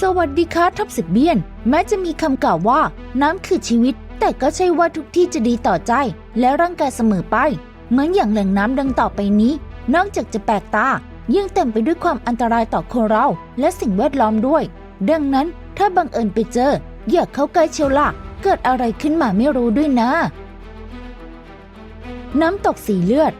สวัสดีค่ะท็อปสิบเบียน แม้จะมีคำกล่าวว่า น้ำคือชีวิต แต่ก็ใช่ว่าทุกที่จะดีต่อใจ และร่างกายเสมอไป เหมือนอย่างแหล่งน้ำดังต่อไปนี้ นอกจากจะแปลกตา ยังเต็มไปด้วยความอันตรายต่อคนเรา และสิ่งแวดล้อมด้วย ดังนั้นถ้าบังเอิญไปเจอ อย่าเข้าใกล้เชียวล่ะ เกิดอะไรขึ้นมาไม่รู้ด้วยนะ น้ำตกสีเลือด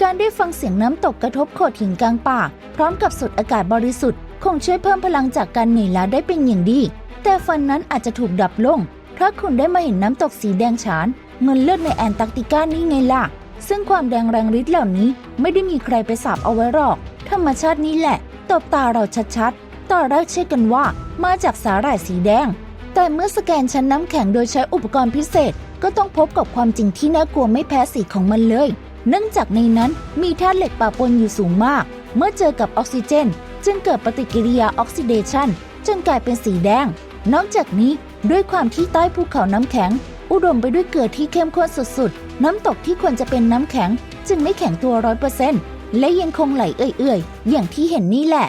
การได้ฟังเสียงน้ำตกกระทบโขดหินกลางป่า พร้อมกับสูดอากาศบริสุทธิ์คงช่วยเพิ่มพลังจากการเหนื่อยล้าได้เป็นอย่างดี แต่ฟันนั้นอาจจะถูกดับลง เพราะคุณได้มาเห็นน้ำตกสีแดงฉานเหมือนเลือดในแอนตาร์กติกานี่ไงล่ะ ซึ่งความแดงแรงฤทธิ์เหล่านี้ไม่ได้มีใครไปสาบเอาไว้หรอก ธรรมชาตินี้แหละ ตบตาเราชัดๆ ตอนแรกเชื่อกันว่ามาจากสาหร่ายสีแดง แต่เมื่อสแกนชั้นน้ำแข็งโดยใช้อุปกรณ์พิเศษ ก็ต้องพบกับความจริงที่น่ากลัวไม่แพ้สีของมันเลย เนื่องจากในนั้นมีธาตุเหล็กปะปนอยู่สูงมาก เมื่อเจอกับออกซิเจน จึงเกิดปฏิกิริยาออกซิเดชันจนกลายเป็นสีแดง นอกจากนี้ด้วยความที่ใต้ภูเขาน้ำแข็ง อุดมไปด้วยเกลือที่เข้มข้นสุดๆ น้ำตกที่ควรจะเป็นน้ำแข็ง จึงไม่แข็งตัวร้อยเปอร์เซ็นต์และยังคงไหลเอื่อยๆ อย่างที่เห็นนี่แหละ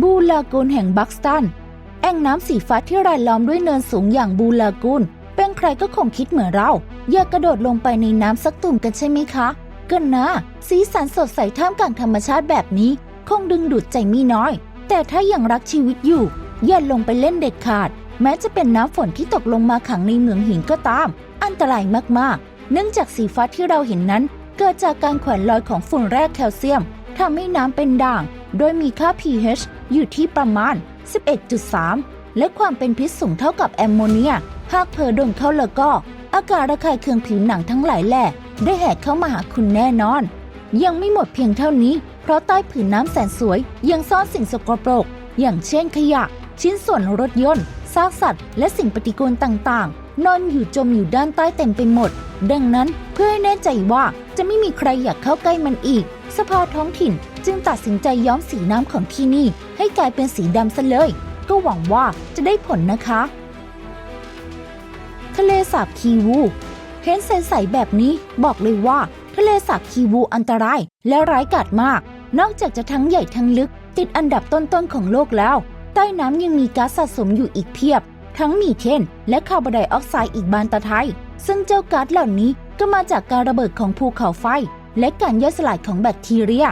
บูลากูนแห่งบักสตัน แอ่งน้ำสีฟ้าที่รายล้อมด้วยเนินสูงอย่างบูลากูนเป็นใครก็คงคิดเหมือนเรา อยากกระโดดลงไปในน้ำสักตุ่มกันใช่ไหมคะ กันนะ สีสันสดใสท่ามกลางธรรมชาติแบบนี้ คงดึงดูดใจมีน้อย แต่ถ้ายังรักชีวิตอยู่ อย่าลงไปเล่นเด็ดขาด แม้จะเป็นน้ำฝนที่ตกลงมาขังในเมืองหินก็ตาม อันตรายมากๆ เนื่องจากสีฟ้าที่เราเห็นนั้น เกิดจากการแขวนลอยของฝุ่นแร่แคลเซียมทำให้น้ำเป็นด่าง โดยมีค่า pH อยู่ที่ประมาณ 11.3 และความเป็นพิษสูงเท่ากับแอมโมเนีย หากเผลอดมเข้าแล้วก็ อากาศระคายเคืองผิวหนังทั้งหลายแหล่ ได้แหกเข้ามาหาคุณแน่นอน ยังไม่หมดเพียงเท่านี้ เพราะใต้ผืนน้ำแสนสวย ยังซ่อนสิ่งสกปรก อย่างเช่นขยะ ชิ้นส่วนรถยนต์ซากสัตว์ และสิ่งปฏิกูลต่างๆ นอนอยู่จมอยู่ด้านใต้เต็มไปหมด ดังนั้นเพื่อให้แน่ใจว่าจะไม่มีใครอยากเข้าใกล้มันอีก สภาท้องถิ่นจึงตัดสินใจย้อมสีน้ำของที่นี่ ให้กลายเป็นสีดำซะเลย ก็หวังว่าจะได้ผลนะคะ ทะเลสาบคีวู เห็นใสๆแบบนี้บอกเลยว่า ทะเลสาบคีวูอันตรายและร้ายกาจมาก นอกจากจะทั้งใหญ่ทั้งลึก ติดอันดับต้นๆของโลกแล้ว ใต้น้ำยังมีก๊าซสะสมอยู่อีกเพียบ ทั้งมีเทนและคาร์บอนไดออกไซด์อีกบานตะไทย ซึ่งเจ้าก๊าซเหล่านี้ก็มาจากการระเบิดของภูเขาไฟ และการย่อยสลายของแบคทีเรีย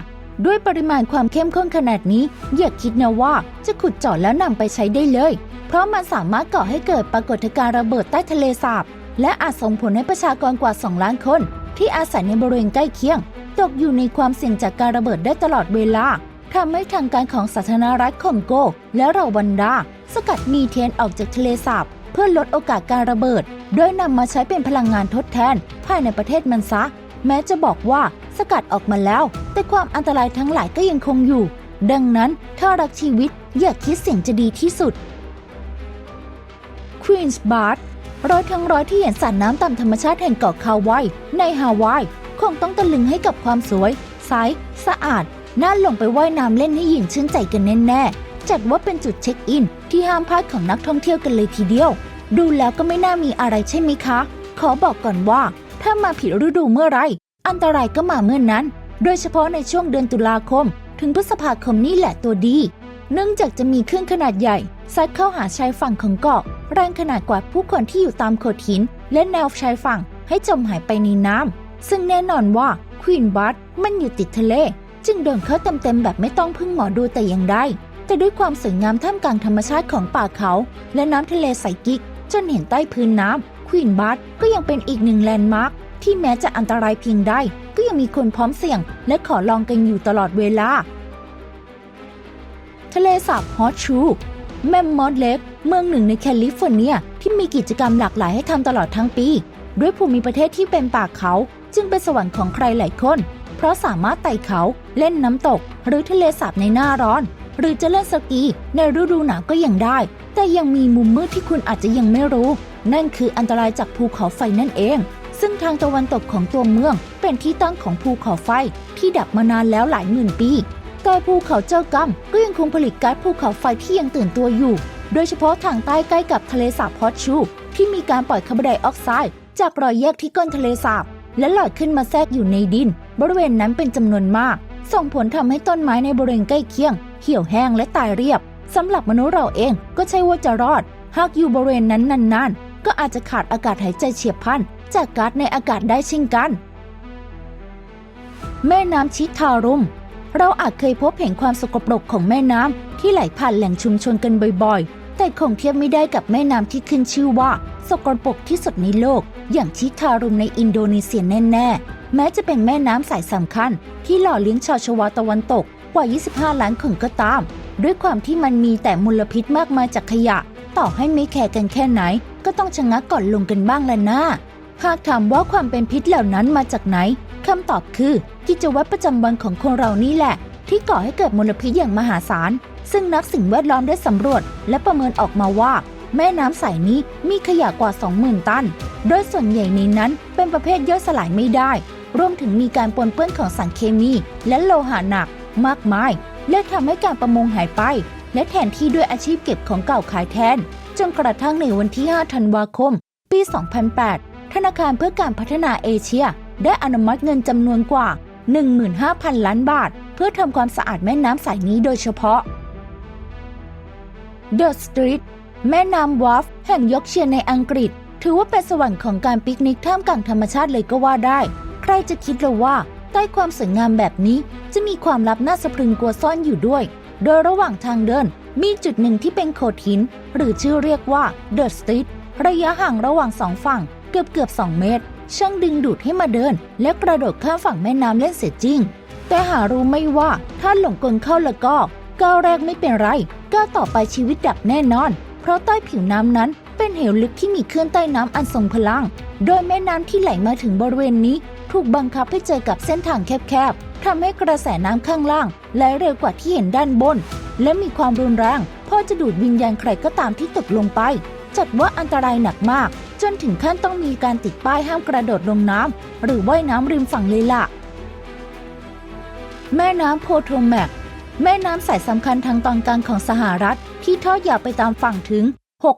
ด้วยปริมาณความเข้มข้นขนาดนี้อย่าคิดนะว่าจะขุดเจาะแล้วนำไปใช้ได้เลย เพราะมันสามารถก่อให้เกิดปรากฏการณ์ระเบิดใต้ทะเลสาบ และอาจส่งผลให้ประชากรกว่า 2 ล้านคน ที่อาศัยในบริเวณใกล้เคียง ตกอยู่ในความเสี่ยงจากการระเบิดได้ตลอดเวลาทำให้ทางการของสาธารณรัฐคองโก และเราวันดา สกัดมีเทนออกจากทะเลสาบ เพื่อลดโอกาสการระเบิด โดยนำมาใช้เป็นพลังงานทดแทน ภายในประเทศมันซะ แม้จะบอกว่าสกัดออกมาแล้ว แต่ความอันตรายทั้งหลายก็ยังคงอยู่ ดังนั้นถ้ารักชีวิตอย่าคิดเสี่ยงจะดีที่สุด Queen's Bar ร้อยทั้งร้อยที่เห็นสระน้ำตามธรรมชาติแห่งเกาะคาวายในฮาวายคงต้องตะลึงให้กับความสวยใสสะอาด น่าลงไปว่ายน้ำเล่นให้หยินชื่นใจกันแน่ๆจัดว่าเป็นจุดเช็คอิน ที่ห้ามพลาดของนักท่องเที่ยวกันเลยทีเดียว ดูแล้วก็ไม่น่ามีอะไรใช่ไหมคะ ขอบอกก่อนว่า ถ้ามาผิดฤดูเมื่อไร อันตรายก็มาเมื่อนนั้น โดยเฉพาะในช่วงเดือนตุลาคม ถึงพฤษภาคมนี่แหละตัวดี เนื่องจากจะมีคลื่นขนาดใหญ่ซัดเข้าหาชายฝั่งของเกาะ แรงขนาดกว่าผู้คนที่อยู่ตามโขดหิน และแนวชายฝั่งให้จมหายไปในน้ำซึ่งแน่นอนว่าควีนบัตมันอยู่ติดทะเล จึงโดนเข้าเต็มๆแบบไม่ต้องพึ่งหมอดูแต่อย่างใดแต่ด้วยความสวยงามท่ามกลางธรรมชาติของป่าเขา และน้ำทะเลใสกิก จนเห็นใต้พื้นน้ำควีนบัตก็ยังเป็นอีกหนึ่งแลนด์มาร์คที่แม้จะอันตรายเพียงใดก็ยังมีคนพร้อมเสี่ยง และขอลองกันอยู่ตลอดเวลา ทะเลสาบฮอตชู แมมมอสเล็ก เมืองหนึ่งในแคลิฟอร์เนีย ที่มีกิจกรรมหลากหลายให้ทำตลอดทั้งปี ด้วยภูมิประเทศที่เป็นป่าเขา จึงเป็นสวรรค์ของใครหลายคน เพราะสามารถไต่เขาเล่นน้ำตก หรือทะเลสาบในหน้าร้อน หรือจะเล่นสกี ในฤดูหนาวก็ยังได้ แต่ยังมีมุมมืดที่คุณอาจจะยังไม่รู้ นั่นคืออันตรายจากภูเขาไฟนั่นเอง ซึ่งทางตะวันตกของตัวเมืองเป็นที่ตั้งของภูเขาไฟที่ดับมานานแล้วหลายหมื่นปี แต่ภูเขาเจ้ากรรมก็ยังคงผลิตก๊าซภูเขาไฟที่ยังตื่นตัวอยู่ โดยเฉพาะทางใต้ใกล้กับทะเลสาบฮอตชู ที่มีการปล่อยคาร์บอนไดออกไซด์จากรอยแยกที่ก้นทะเลสาบ และลอยขึ้นมาแทรกอยู่ในดิน บริเวณนั้นเป็นจำนวนมาก ส่งผลทำให้ต้นไม้ในบริเวณใกล้เคียง เหี่ยวแห้งและตายเรียบสำหรับมนุษย์เราเองก็ใช่ว่าจะรอด หากอยู่บริเวณนั้นนานๆ ก็อาจจะขาดอากาศหายใจเฉียบพลัน จากก๊าซในอากาศได้เช่นกัน แม่น้ำชิทารุม เราอาจเคยพบเห็นความสกปรกของแม่น้ำที่ไหลผ่านแหล่งชุมชนกันบ่อยๆ แต่คงเทียบไม่ได้กับแม่น้ำที่ขึ้นชื่อว่า สกปรกที่สุดในโลก อย่างชิทารุมในอินโดนีเซียแน่ๆ แม้จะเป็นแม่น้ำสายสำคัญ ที่หล่อเลี้ยงชาวชวาตะวันตกกว่า 25 ล้านคนก็ตาม ด้วยความที่มันมีแต่มลพิษมากมายจากขยะ ต่อให้ไม่แคร์กันแค่ไหน ก็ต้องชะงักก่อนลงกันบ้างละนะหากถามว่าความเป็นพิษเหล่านั้นมาจากไหน คำตอบคือกิจวัตรประจำวันของคนเรานี่แหละ ที่ก่อให้เกิดมลพิษอย่างมหาศาล ซึ่งนักสิ่งแวดล้อมได้สำรวจ และประเมินออกมาว่า แม่น้ำสายนี้มีขยะกว่า 20,000 ตัน โดยส่วนใหญ่ในนั้นเป็นประเภทย่อยสลายไม่ได้ รวมถึงมีการปนเปื้อนของสารเคมี และโลหะหนัก มากมาย และทำให้การประมงหายไป และแทนที่ด้วยอาชีพเก็บของเก่าขายแทน จนกระทั่งในวันที่ 5 ธันวาคม ปี 2008 ธนาคารเพื่อการพัฒนาเอเชีย ได้อนุมัติเงินจำนวนกว่า 15,000 ล้านบาท เพื่อทำความสะอาดแม่น้ำสายนี้โดยเฉพาะ The Street แม่น้ำวอฟแห่งยอกเชียร์ในอังกฤษ ถือว่าเป็นสวรรค์ของการปิกนิกท่ามกลางธรรมชาติเลยก็ว่าได้ ใครจะคิดเลยว่า ใต้ความสวยงามแบบนี้ จะมีความลับน่าสะพรึงกลัวซ่อนอยู่ด้วย โดยระหว่างทางเดิน มีจุดหนึ่งที่เป็นโขดหิน หรือชื่อเรียกว่า The Street ระยะห่างระหว่างสองฝั่งเกือบเกือบ 2 เมตร ช่างดึงดูดให้มาเดิน และกระโดดข้ามฝั่งแม่น้ำเล่นเสียจริง แต่หารู้ไม่ว่าถ้าหลงกลเข้าแล้วก็ก้าวแรกไม่เป็นไรก้าวต่อไปชีวิตดับแน่นอน เพราะใต้ผิวน้ำนั้นเป็นเหวลึกที่มีคลื่นใต้น้ำอันทรงพลัง โดยแม่น้ำที่ไหลมาถึงบริเวณนี้ ถูกบังคับให้เจอกับเส้นทางแคบๆทำให้กระแสน้ำข้างล่างไหลเร็วกว่าที่เห็นด้านบน และมีความรุนแรงพอจะดูดวิญญาณใครก็ตามที่ตกลงไป จัดว่าอันตรายหนักมาก จนถึงขั้นต้องมีการติดป้ายห้ามกระโดดลงน้ำหรือว่ายน้ำริมฝั่งเลยล่ะ แม่น้ำโพโทแมก แม่น้ำสายสำคัญทางตอนกลางของสหรัฐ ที่ทอดยาวไปตามฝั่งถึง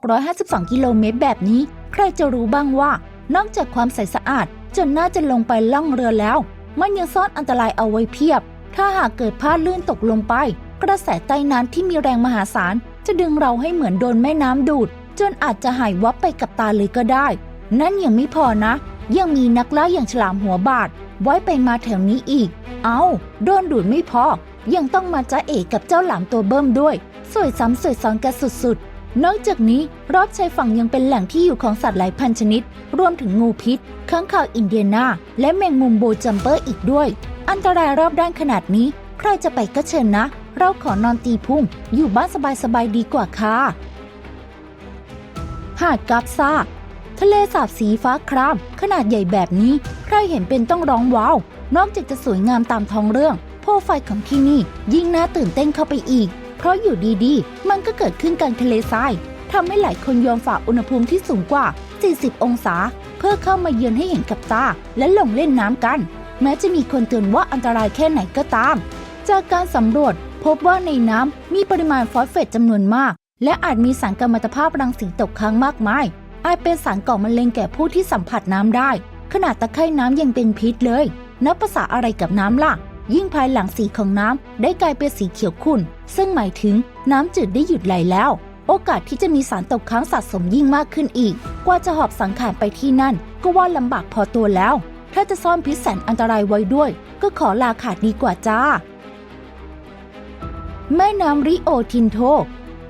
652 กิโลเมตรแบบนี้ ใครจะรู้บ้างว่า นอกจากความใสสะอาด จนน่าจะลงไปล่องเรือแล้ว มันยังซ่อนอันตรายเอาไว้เพียบ ถ้าหากเกิดพลาดลื่นตกลงไป กระแสใต้น้ำที่มีแรงมหาศาลจะดึงเราให้เหมือนโดนแม่น้ำดูด จนอาจจะหายวับไปกับตาเลยก็ได้ นั่นยังไม่พอนะ ยังมีนักล่าอย่างฉลามหัวบาดไว้ไปมาแถวนี้อีก เอาโดนดูดไม่พอ ยังต้องมาจ้าเอกกับเจ้าหลามตัวเบิ่มด้วย สวยซ้ำสวยซ้อนกันสุดๆ นอกจากนี้รอบชายฝั่งยังเป็นแหล่งที่อยู่ของสัตว์หลายพันชนิด รวมถึงงูพิษค้างคาวอินเดียนาและแมงมุมโบจัมเปอร์อีกด้วย อันตรายรอบด้านขนาดนี้ ใครจะไปก็เชิญนะ เราขอนอนตีพุ่ง อยู่บ้านสบายๆดีกว่าค่ะ หาดกักซาทะเลสาบสีฟ้าคราม ขนาดใหญ่แบบนี้ ใครเห็นเป็นต้องร้องว้าว นอกจากจะสวยงามตามท้องเรื่องโพไฟของที่นี่ ยิ่งน่าตื่นเต้นเข้าไปอีก เพราะอยู่ดีๆ มันก็เกิดขึ้นกลางทะเลทรายทำให้หลายคนยอมฝ่าอุณหภูมิที่สูงกว่า 40 องศา เพื่อเข้ามาเยือนให้เห็นกับตา และลงเล่นน้ำกัน แม้จะมีคนเตือนว่าอันตรายแค่ไหนก็ตาม จากการสำรวจพบว่าในน้ำมีปริมาณฟอสเฟตจำนวนมาก และอาจมีสารกัมมันตภาพรังสีตกค้างมากมาย อาจเป็นสารก่อมะเร็งแก่ผู้ที่สัมผัสน้ำได้ ขนาดตะไคร่น้ำยังเป็นพิษเลย นับภาษาอะไรกับน้ำล่ะ ยิ่งภายหลังสีของน้ำได้กลายเป็นสีเขียวขุ่น ซึ่งหมายถึงน้ำจืดได้หยุดไหลแล้ว โอกาสที่จะมีสารตกค้างสะสมยิ่งมากขึ้นอีก กว่าจะหอบสังขารไปที่นั่น ก็ว่าลำบากพอตัวแล้ว ถ้าจะซ่อนพิษแสนอันตรายไว้ด้วย ก็ขอลาขาดดีกว่าจ้า แม่น้ำริโอทินโท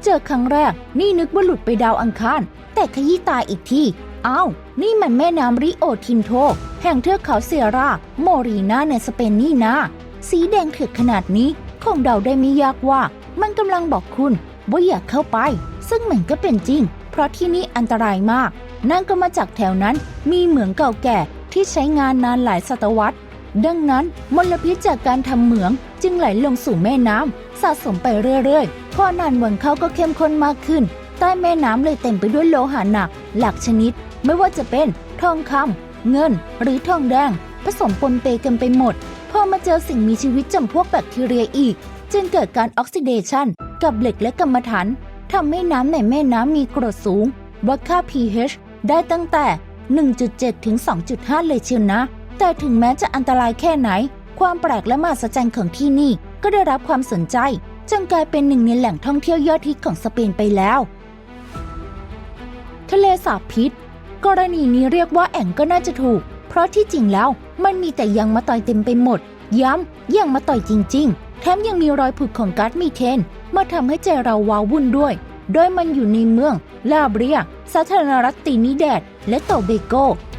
เจอครั้งแรก นี่นึกว่าหลุดไปดาวอังคาร แต่ขยี้ตาอีกทีอ้าวนี่มันแม่น้ำริโอทินโท แห่งเทือกเขาเซียร่า โมรีนาในสเปนนี่นะ สีแดงเถือกขนาดนี้ คงเดาได้ไม่ยากว่า มันกำลังบอกคุณว่าอยากเข้าไป ซึ่งมันก็เป็นจริง เพราะที่นี่อันตรายมาก นั่นก็มาจากแถวนั้นมีเหมืองเก่าแก่ที่ใช้งานนานหลายศตวรรษ ดังนั้นมลพิษจากการทำเหมืองจึงไหลลงสู่แม่น้ำ สะสมไปเรื่อยๆ พอนานวันเข้าก็เข้มข้นมากขึ้น ใต้แม่น้ำเลยเต็มไปด้วยโลหะหนัก หลากชนิด ไม่ว่าจะเป็นทองคำเงิน หรือทองแดง ผสมปนเปกันไปหมด พอมาเจอสิ่งมีชีวิตจำพวกแบคทีเรียอีก จึงเกิดการออกซิเดชันกับเหล็กและกรรมฐานทำให้น้ำในแม่น้ำมีกรดสูง วัดค่า pH ได้ตั้งแต่ 1.7 ถึง 2.5 เลยเชียวนะ แต่ถึงแม้จะอันตรายแค่ไหน ความแปลกและมหัศจรรย์ของที่นี่ ก็ได้รับความสนใจจนกลายเป็นหนึ่งในแหล่งท่องเที่ยวยอดฮิตของสเปนไปแล้ว ทะเลสาบพิษ กรณีนี้เรียกว่าแอ่งก็น่าจะถูก เพราะที่จริงแล้วมันมีแต่ยางมะตอยเต็มไปหมด ย้ำยางมะตอยจริง ๆ แถมยังมีรอยผุดของก๊าซมีเทน มาทำให้ใจเราว้าวุ่นด้วย โดยมันอยู่ในเมือง ลาเบรีย สาธารณรัฐตรินิแดด และโตเบโก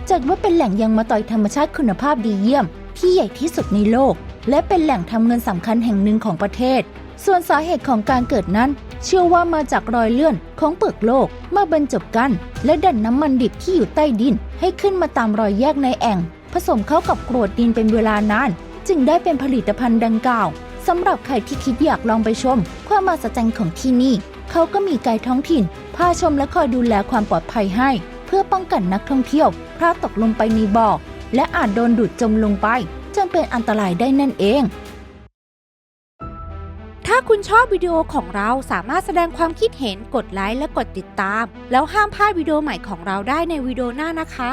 จัดว่าเป็นแหล่งยางมะตอยธรรมชาติคุณภาพดีเยี่ยม ที่ใหญ่ที่สุดในโลก และเป็นแหล่งทำเงินสำคัญแห่งหนึ่งของประเทศ ส่วนสาเหตุของการเกิดนั้น เชื่อว่ามาจากรอยเลื่อนของเปลือกโลกมาบรรจบกัน และดันน้ำมันดิบที่อยู่ใต้ดิน ให้ขึ้นมาตามรอยแยกในแอ่ง ผสมเข้ากับกรวดดินเป็นเวลานาน จึงได้เป็นผลิตภัณฑ์ดังกล่าวสำหรับใครที่คิดอยากลองไปชม ความมหัศจรรย์ของที่นี่ เขาก็มีไกด์ท้องถิ่นพาชมและคอยดูแลความปลอดภัยให้ เพื่อป้องกันนักท่องเที่ยวพลาดตกลงไปในบ่อและอาจโดนดูดจมลงไป จนเป็นอันตรายได้นั่นเอง ถ้าคุณชอบวิดีโอของเราสามารถแสดงความคิดเห็นกดไลค์และกดติดตาม แล้วห้ามพลาดวิดีโอใหม่ของเราได้ในวิดีโอหน้านะคะ